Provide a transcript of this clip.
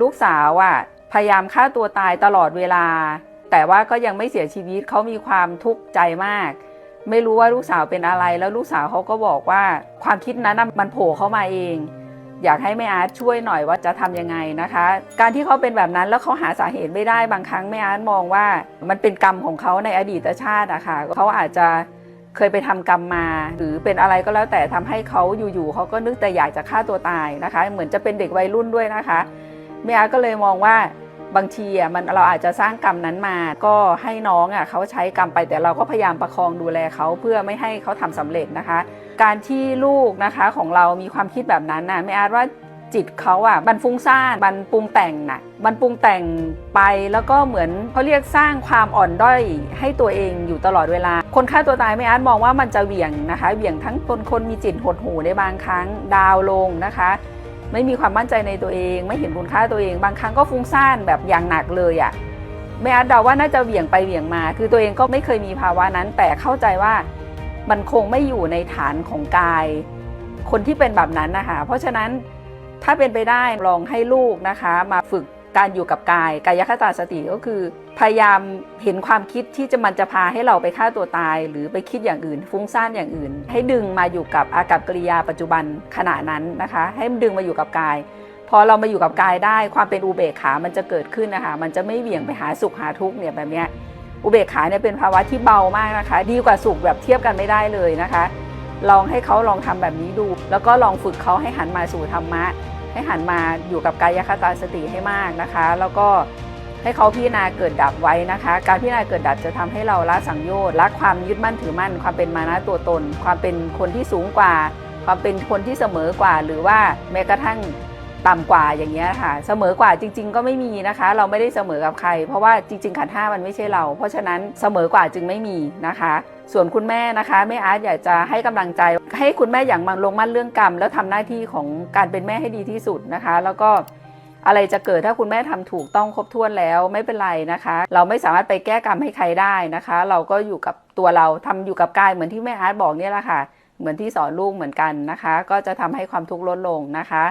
ลูกสาวอะพยายามฆ่าตัวตายตลอดเวลา แต่ว่าก็ยังไม่เสียชีวิตเขามีความทุกข์ใจมาก ไม่รู้ว่าลูกสาวเป็นอะไร แล้วลูกสาวเขาก็บอกว่าความคิดนั้นมันโผล่เข้ามาเอง อยากให้แม่อาร์ตช่วยหน่อยว่าจะทำยังไงนะคะ การที่เขาเป็นแบบนั้นแล้วเขาหาสาเหตุไม่ได้บางครั้งแม่อาร์ตมองว่า มันเป็นกรรมของเขาในอดีตชาติอะค่ะเขาอาจจะเคยไปทำกรรมมา หรือเป็นอะไรก็แล้วแต่ทำให้เขาอยู่ๆเขาก็นึกแต่อยากจะฆ่าตัวตายนะคะ เหมือนจะเป็นเด็กวัยรุ่นด้วยนะคะ แม่อาก็เลยมองว่าบางทีอะมันเราอาจจะสร้างกรรมนั้นมา ก็ให้น้องอะเขาใช้กรรมไปแต่เราก็พยายามประคองดูแลเขาเพื่อไม่ให้เขาทำสำเร็จนะคะ การที่ลูกนะคะของเรามีความคิดแบบนั้นนะไม่อาว่าจิตเขาอะมันฟุ้งซ่านมันปรุงแต่งน่ะมันปรุงแต่งไปแล้วก็เหมือนเขาเรียกสร้างความอ่อนด้อยให้ตัวเองอยู่ตลอดเวลา คนฆ่าตัวตายไม่อาจมองว่ามันจะเหวี่ยงนะคะเหวี่ยงทั้งคนคนมีจิตหดหูในบางครั้งดาวลงนะคะ ไม่มีความมั่นใจในตัวเอง ไม่เห็นคุณค่าตัวเอง บางครั้งก็ฟุ้งซ่านแบบอย่างหนักเลยอะไม่อาจเดาว่าน่าจะเหวี่ยงไปเหวี่ยงมา คือตัวเองก็ไม่เคยมีภาวะนั้น แต่เข้าใจว่ามันคงไม่อยู่ในฐานของกาย คนที่เป็นแบบนั้นนะคะ เพราะฉะนั้นถ้าเป็นไปได้ลองให้ลูกนะคะ มาฝึก การอยู่กับกายกายคตาสติก็คือ พยายามเห็นความคิดที่จะมันจะพาให้เราไปฆ่าตัวตาย หรือไปคิดอย่างอื่น ฟุ้งซ่านอย่างอื่น ให้ดึงมาอยู่กับอากับกิริยาปัจจุบันขณะนั้นนะคะ ให้ดึงมาอยู่กับกาย พอเรามาอยู่กับกายได้ความเป็นอุเบกขา มันจะเกิดขึ้นนะคะ มันจะไม่เหวี่ยงไปหาสุขหาทุกข์เนี่ยแบบเนี้ยอุเบกขาเนี่ยเป็นภาวะที่เบามากนะคะ ดีกว่าสุขแบบเทียบกันไม่ได้เลยนะคะ ลองให้เขาลองทำแบบนี้ดู แล้วก็ลองฝึกเขาให้หันมาสู่ธรรมะ ให้หันมาอยู่กับกายคตาสติให้มากนะคะ แล้วก็ให้เขาพิจารณาเกิดดับไว้นะคะ การพิจารณาเกิดดับจะทำให้เราละสังโยชน์ละความยึดมั่นถือมั่น ความเป็นมานะตัวตน ความเป็นคนที่สูงกว่า ความเป็นคนที่เสมอกว่า หรือว่าแม้กระทั่ง ต่ำกว่าอย่างเงี้ยค่ะ เสมอกว่าจริง ๆ ก็ไม่มีนะคะ เราไม่ได้เสมอกับใคร เพราะว่าจริง ๆ ขันห้ามันไม่ใช่เรา เพราะฉะนั้นเสมอกว่าจึงไม่มีนะคะ ส่วนคุณแม่นะคะแม่อาร์ตอยากจะให้กำลังใจ ให้คุณแม่อย่างมันลงมั่นเรื่องกรรม แล้วทำหน้าที่ของการเป็นแม่ให้ดีที่สุดนะคะ แล้วก็อะไรจะเกิดถ้าคุณแม่ทำถูกต้องครบถ้วนแล้วไม่เป็นไรนะคะ เราไม่สามารถไปแก้กรรมให้ใครได้นะคะ เราก็อยู่กับตัวเราทำอยู่กับกายเหมือนที่แม่อาร์ตบอกเนี่ยแหละค่ะ เหมือนที่สอนลูกเหมือนกันนะคะ ก็จะทำให้ความทุกข์ลดลงนะคะ